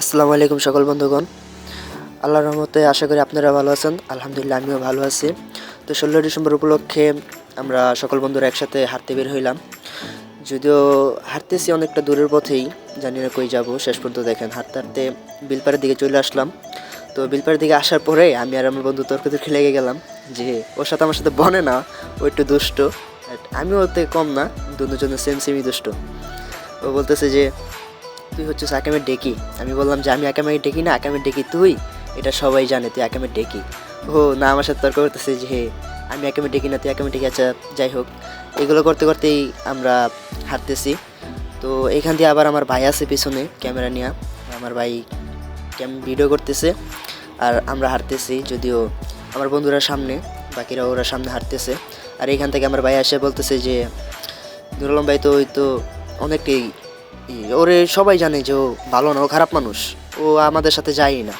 আসসালামু আলাইকুম সকল বন্ধুগণ। আল্লাহর রহমতে আশা করি আপনারা ভালো আছেন। আলহামদুলিল্লাহ, আমিও ভালো আছি। তো ষোলো ডিসেম্বর উপলক্ষে আমরা সকল বন্ধুরা একসাথে হাঁটতে বের হইলাম। যদিও হাঁটতেছি অনেকটা দূরের পথেই, জানি না কই যাব, শেষ পর্যন্ত দেখেন হাঁটতে হাঁটতে বিলপাড়ের দিকে চলে আসলাম। তো বিলপাড়ের দিকে আসার পরে আমি আর আমার বন্ধু তর্ক তর্কি লেগে গেলাম যে, ওর সাথে আমার সাথে বনে না, ও একটু দুষ্ট। আমিও ওতে কম না, দুজনের সেম সেমই দুষ্ট। ও বলতেছে যে তুই হচ্ছিস আকামের ডেকি। আমি বললাম যে, আমি আকামের ডেকি না আকামের ডেকি তুই? এটা সবাই জানে, তুই আকামের ডেকি। ও, না, আমার সাথে তর্ক করতেছে যে আমি আকামের ডেকি না, তুই আকামের ডেকি? আচ্ছা যাই হোক, এগুলো করতে করতেই আমরা হাঁটতেছি। তো এখান দিয়ে আবার আমার ভাই আছে পিছনে, ক্যামেরা নিয়ে। আমার ভাই ক্যাম, ভিডিও করতেছে, আর আমরা হাঁটতেছি, যদিও আমার বন্ধুরা সামনে, বাকিরা ওরা সামনে হাঁটতেছে। আর এখান থেকে আমার ভাই এসে বলতেছে যে নুরুল আলম ভাই তো, ওই তো অনেকটাই ওরে সবাই জানে যে ও ভালো না, ও খারাপ মানুষ। ও আমাদের সাথে যায়ই না।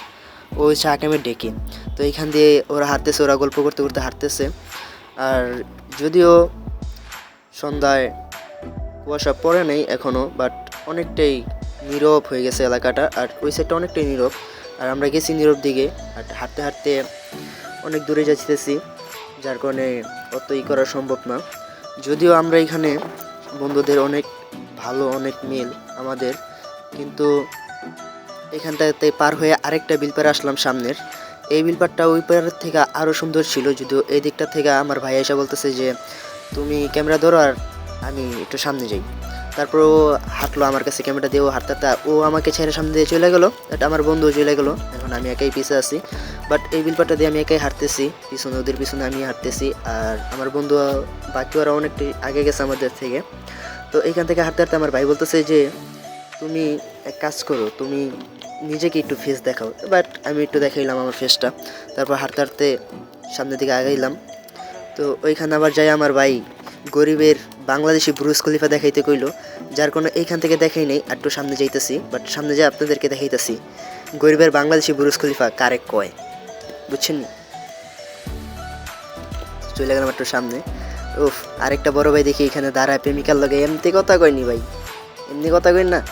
ও হচ্ছে আকামের ডেকে। তো এইখান দিয়ে ওরা হাঁটতেছে, ওরা গল্প করতে করতে হাঁটতেছে। আর যদিও সন্ধ্যায় কুয়াশা পড়ে নেই এখনও বাট অনেকটাই নীরব হয়ে গেছে এলাকাটা, আর ওই সাইডটা অনেকটাই নীরব। আর আমরা গেছি নীরব দিকে, আর হাঁটতে হাঁটতে অনেক দূরে যাচ্তেছি যার কারণে অত ই করা সম্ভব না। যদিও আমরা এখানে বন্ধুদের অনেক ভালো অনেক মিল আমাদের। কিন্তু এখানটাতে পার হয়ে আরেকটা বিলপার আসলাম সামনের। এই বিলপারটা ওই পারের থেকে আরও সুন্দর ছিল, যদিও এই দিকটা থেকে আমার ভাই এসে বলতেছে যে, তুমি ক্যামেরা ধরো আর আমি একটু সামনে যাই। তারপর ও হাঁটলো আমার কাছে ক্যামেরা দিয়ে, ও হাঁটতে ও আমাকে ছেড়ে সামনে দিয়ে চলে গেলো। এটা আমার বন্ধু চলে গেলো। এখন আমি একাই পিছে আছি। বাট এই বিলপারটা দিয়ে আমি একাই হাঁটতেছি। পিছনে ওদের পিছনে আমি হাঁটতেছি। আর আমার বন্ধু, বাকি ওরা অনেকটাই আগে গেছে আমাদের থেকে। তো এইখান থেকে হাঁটতে হাঁটতে আমার ভাই বলতেছে যে, তুমি এক কাজ করো, তুমি নিজেকে একটু ফেস দেখাও। বাট আমি একটু দেখাইলাম আমার ফেসটা তারপর হাঁটতে হাঁটতে সামনের দিকে আগাইলাম। তো ওইখানে আবার যাই আমার ভাই গরিবের বাংলাদেশি ব্রুজ খলিফা দেখাইতে কইলো, যার কোনো এইখান থেকে দেখাই নেই একটু সামনে যাইতেছি। বাট সামনে যাই আপনাদেরকে দেখাইতেছি, গরিবের বাংলাদেশি ব্রুজ খলিফা কারে কয়? বুঝছেন? চলে গেলাম একটু সামনে। উফ, আরেকটা বড় ভাই দেখি এখানে দাঁড়ায়, প্রেমিকার লগে। এমনি কথা কয়নি ভাই। এমনি কথা কইন না।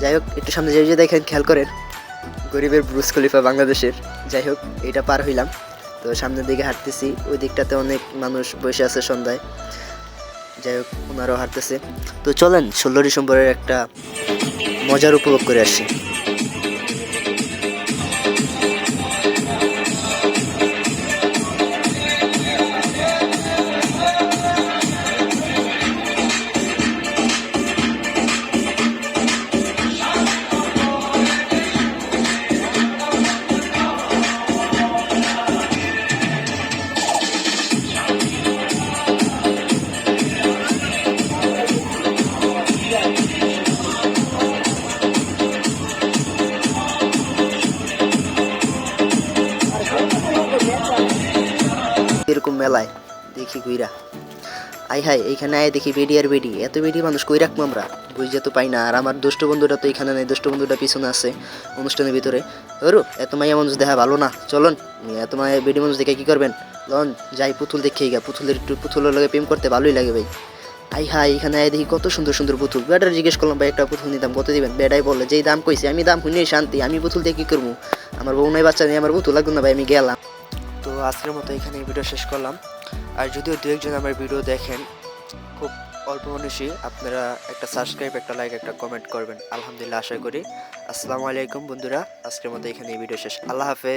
যাই হোক, একটু সামনে যে দেখেন, খেয়াল করেন। গরিবের ব্রুজ খলিফা বাংলাদেশের। যাই হোক এটা পার হইলাম। তো সামনের দিকে হাঁটতেছি। ওই দিকটাতে অনেক মানুষ বসে আছে সন্ধ্যায়। যাই হোক, ওনারাও হাঁটতেছে। তো চলেন, ষোলো ডিসেম্বরের একটা মজার উপভোগ করে আসি। এরকম মেলায় দেখি কইরা। আই হাই এইখানে আয় দেখি বেডি আর বেডি, এত বেডি মানুষ কই রাখব আমরা? বুঝতে তো পাই না, আর আমার দুষ্ট বন্ধুটা তো এখানে নেই, দুষ্ট বন্ধুটা পিছনে আছে অনুষ্ঠানের ভিতরে। ওরু এত মাইয়া মানুষ দেখা ভালো না, চলুন। এত মাইয়া বেডি মানুষ দেখে কি করবেন? লন, যাই, পুতুল দেখে গা পুতুলের একটু পুতুলের লগে প্রেম করতে ভালোই লাগে ভাই। আই হাই এখানে আয় দেখি কত সুন্দর সুন্দর পুতুল। বেটার জিজ্ঞেস করলাম, ভাই, একটা পুতুল নিতাম কত দিবেন? বেটাই বলে যেই দাম কইছে, আমি দাম শুনে শান্তি, আমি পুতুল দিয়ে কি করব? আমার বউ নাই, বাচ্চা নেই, আমার পুতুল লাগবে না ভাই, আমি গেলাম। তো আজকের মতো এখানে ভিডিও শেষ করলাম। আর যদিও দু একজন আমার ভিডিও দেখেন, খুব অল্প মানুষই, আপনারা একটা সাবস্ক্রাইব একটা লাইক একটা কমেন্ট করবেন। আলহামদুলিল্লাহ, আশা করি। আসসালামু আলাইকুম বন্ধুরা, আজকের মতো এখানে ভিডিও শেষ। আল্লাহ হাফেজ।